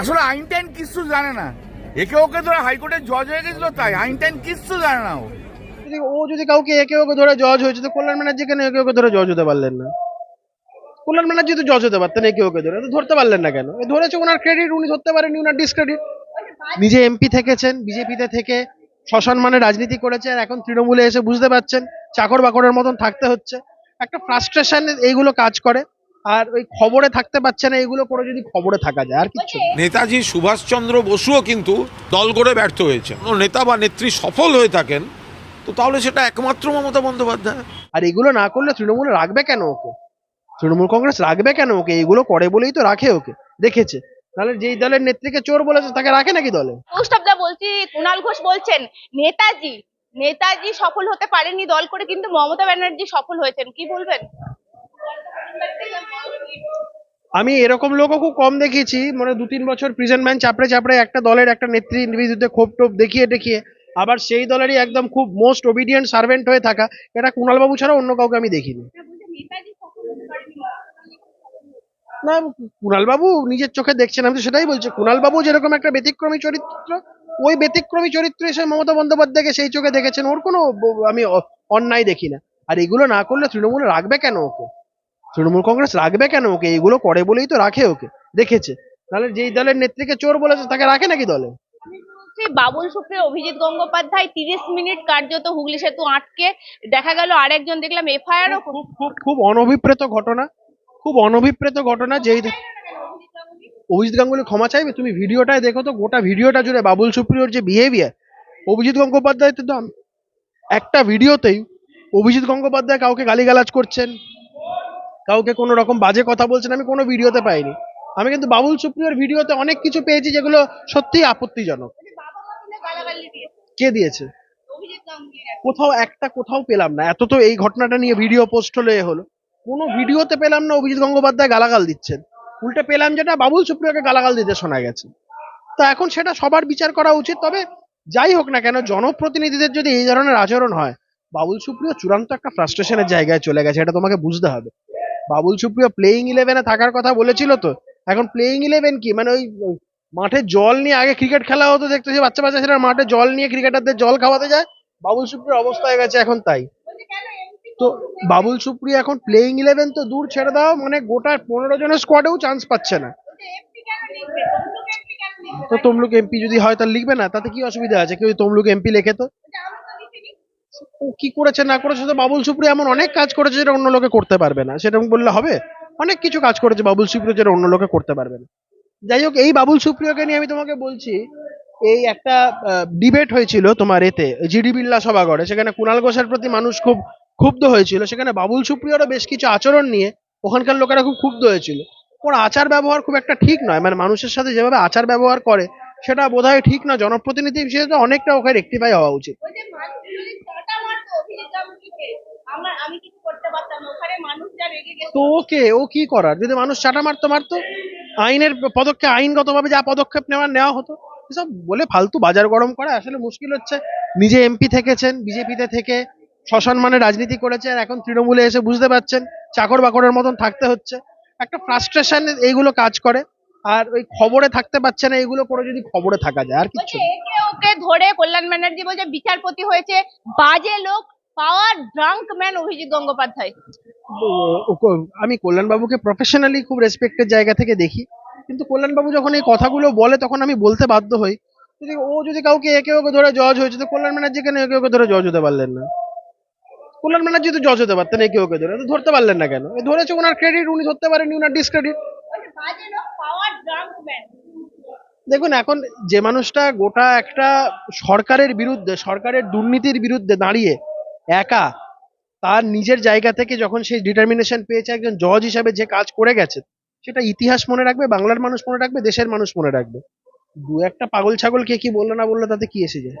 আসলে আইন টাইন কিচ্ছু জানে না। একে ওকে ধরে হাইকোর্টের জজ হয়ে গেছিল তাই আইন টাইন কিচ্ছু জানে না ও। যদি ও যদি কাউকে একে ওকে ধরে জজ হয়েছে, তো কল্যাণ ব্যানার্জি কেন একে ওকে ধরে জজ হতে পারলেন না? কল্যাণ ব্যানার্জি তো জজ হতে পারতেন একে ওকে ধরে ধরতে পারলেন না কেন? ধরেছে ওনার ক্রেডিট উনি ধরতে পারেননি ওনার ডিসক্রেডিট নিজে এমপি থেকেছেন বিজেপিতে থেকে শ্মশান মানে রাজনীতি করেছেন এখন তৃণমূলে এসে বুঝতে পারছেন, চাকর বাকরের মতন থাকতে হচ্ছে। একটা ফ্রাস্ট্রেশন এইগুলো কাজ করে। আর ওই খবরে থাকতে পারছে না এগুলো করে যদি খবরে থাকা যায় আর কিছু। নেতাজি সুভাষচন্দ্র বসুও কিন্তু দল গড়ে ব্যর্থ হয়েছে। কোনো নেতা বা নেত্রী সফল হয়ে থাকেন তো তাহলে সেটা একমাত্র মমতা বন্দ্যোপাধ্যায়। আর এগুলো না করলে তৃণমূল রাখবে কেন ওকে? তৃণমূল কংগ্রেস রাখবে কেন ওকে? এগুলো করে বলেই তো রাখে ওকে দেখেছে। তাহলে যেই দলের নেত্রীকে চোর বলেছে তাকে রাখে নাকি দলে? কৌস্তবদা বলছি কুণাল ঘোষ বলছেন নেতাজি নেতাজি সফল হতে পারেনি দল করে কিন্তু মমতা ব্যানার্জি সফল হয়েছেন কি বলবেন? আমি এরকম লোকও খুব কম দেখেছি মানে দু তিন বছর প্রিজেন্ট ম্যান চাপড়ে চাপড়ে একটা দলের একটা নেত্রী বিরুদ্ধে ক্ষোভ টোপ দেখিয়ে দেখিয়ে, আবার সেই দলেরই একদম খুব মোস্ট ওবিডিয়েন্ট সার্ভেন্ট হয়ে থাকা, এটা কুণালবাবু ছাড়া অন্য কাউকে আমি দেখিনি। না, কুণালবাবু নিজের চোখে দেখছেন, আমি তো সেটাই বলছি। কুণালবাবু যেরকম একটা ব্যতিক্রমী চরিত্র, ওই ব্যতিক্রমী চরিত্র এসে মমতা বন্দ্যোপাধ্যায়কে সেই চোখে দেখেছেন, ওর কোনো আমি অন্যায় দেখি না। আর এগুলো না করলে তৃণমূল রাখবে কেন ওকে? তৃণমূল কংগ্রেস রাখবে কেন ওকে? এইগুলো করে বলেই তো রাখে ওকে দেখেছে। তাহলে যেই দলের নেত্রীকে চোর বলেছে তাকে রাখে নাকি দলে? বাবুল সুপ্রিয় অভিজিৎ গঙ্গোপাধ্যায় তিরিশ মিনিট কার্যত হুগলি সেতু আটকে দেখা গেল আরেকজন দেখলাম এফআইআরও খুব খুব খুব অনভিপ্রেত ঘটনা খুব অনভিপ্রেত ঘটনা যেই অভিজিৎ গাঙ্গুলি ক্ষমা চাইবে? তুমি ভিডিওটায় দেখো তো গোটা ভিডিওটা জুড়ে বাবুল সুপ্রিয়র যে বিহেভিয়ার অভিজিৎ গঙ্গোপাধ্যায় তো একটা ভিডিওতেই অভিজিৎ গঙ্গোপাধ্যায় কাউকে গালিগালাজ করছেন কাউকে কোনো রকম বাজে কথা বলছেন, আমি কোনো ভিডিওতে পাইনি। আমি কিন্তু বাবুল সুপ্রিয়র ভিডিওতে অনেক কিছু পেয়েছি যেগুলো সত্যিই আপত্তিজনক। কে দিয়েছে? কোথাও একটা কোথাও পেলাম না। এত তো এই ঘটনাটা নিয়ে ভিডিও পোস্ট হলে এ হলো। কোনো ভিডিওতে পেলাম না, অভিজিৎ গঙ্গোপাধ্যায় গালাগাল দিচ্ছেন। উল্টে পেলাম যেটা বাবুল সুপ্রিয়কে গালাগাল দিতে শোনা গেছে। তো এখন সেটা সবার বিচার করা উচিত, তবে যাই হোক না কেন, জনপ্রতিনিধিদের যদি এই ধরনের আচরণ হয়, বাবুল সুপ্রিয় চূড়ান্ত একটা ফ্রাস্ট্রেশনের জায়গায় চলে গেছে, এটা তোমাকে বুঝতে হবে। বাবুল সুপ্রিয় প্লেইং ইলেভেনে থাকার কথা বলেছিল তো। এখন প্লেইং ইলেভেন কি? মানে ওই মাঠে জল নিয়ে আগে ক্রিকেট খেলা হতো, দেখতেছি বাচ্চা বাচ্চা ছেলেরা মাঠে জল নিয়ে ক্রিকেটারদের জল খাওয়াতে যায়। বাবুল সুপ্রিয়র অবস্থা হয়ে গেছে এখন তাই। তো বাবুল সুপ্রিয় এখন প্লেইং ইলেভেন তো দূর ছেড়ে দাও মানে গোটা পনেরো জনের স্কোয়াডেও চান্স পাচ্ছে না। তো তমলুক এমপি যদি হয় তাহলে লিখবে না? তাতে কি অসুবিধা আছে? কেউ তমলুক এমপি লেখে তো? কি করেছে, না করেছে তো বাবুল সুপ্রিয় এমন অনেক কাজ করেছে যেটা অন্য লোকে করতে পারবে না। সেরকম বললে হবে। অনেক কিছু কাজ করেছে বাবুল সুপ্রিয় যেটা অন্য লোকে করতে পারবে না। যাই হোক, এই বাবুল সুপ্রিয়কে নিয়ে আমি তোমাকে বলছি, এই একটা ডিবেট হয়েছিল তোমার এতে, জিডি বিল্লা সভাগড়ে সেখানে কুণাল ঘোষের প্রতি মানুষ খুব ক্ষুব্ধ হয়েছিল। সেখানে বাবুল সুপ্রিয়রও বেশ কিছু আচরণ নিয়ে ওখানকার লোকেরা খুব ক্ষুব্ধ হয়েছিল। ওর আচার ব্যবহার খুব একটা ঠিক নয়। মানে মানুষের সাথে যেভাবে আচার ব্যবহার করে, সেটা বোধহয় ঠিক না জনপ্রতিনিধি হিসেবে অনেকটা ওকে রেক্টিফাই হওয়া উচিত। তো ওকে ও কি করার? যদি মানুষ চাটা মারতো মারতো? আইনের পদক্ষেপ আইনগতভাবে যা পদক্ষেপ নেওয়ার নেওয়া হতো। এসব বলে ফালতু বাজার গরম করা। আসলে মুশকিল হচ্ছে। নিজে এমপি থেকেছেন বিজেপিতে থেকে মানে রাজনীতি করেছেন। এখন তৃণমূলে এসে বুঝতে পারছেন চাকর বাকরের মতন থাকতে হচ্ছে। একটা ফ্রাস্ট্রেশন এইগুলো কাজ করে। আর ওই খবরে থাকতে পারছে না এগুলো করে যদি খবরে থাকা যায় আর। একে ওকে ধরে কল্যাণ ব্যানার্জি বলছে বিচারপতি হয়েছে। বাজে লোক power drunk man Abhijit Gangopadhyay. আমি কল্যাণবাবুকে প্রফেশনালি খুব রেসপেক্টের জায়গা থেকে দেখি। কিন্তু কল্যাণবাবু যখন এই কথাগুলো বলে তখন আমি বলতে বাধ্য হই। যদি ও যদি কাউকে একে ওকে ধরে জজ হয়েছে তো কল্যাণ ব্যানার্জি কেন একে ওকে ধরে জজ হতে পারলেন না? কল্যাণ ব্যানার্জি তো জজ হতে পারতেন একে ওকে ধরে। তো ধরতে পারলেন না কেন? এ ধরেছে ওনার ক্রেডিট উনি ধরতে পারেননি ওনার ডিসক্রেডিট পাওয়ার ড্রাঙ্ক ম্যান। দেখুন এখন যে মানুষটা গোটা একটা সরকারের বিরুদ্ধে সরকারের দুর্নীতির বিরুদ্ধে দাঁড়িয়ে একা, তার নিজের জায়গা থেকে যখন সেই ডিটারমিনেশন পেয়েছে একজন জজ হিসাবে যে কাজ করে গেছে, সেটা ইতিহাস মনে রাখবে, বাংলার মানুষ মনে রাখবে, দেশের মানুষ মনে রাখবে। দু একটা পাগল ছাগল কে কি বলল না বলল, তাতে কি এসে যায়?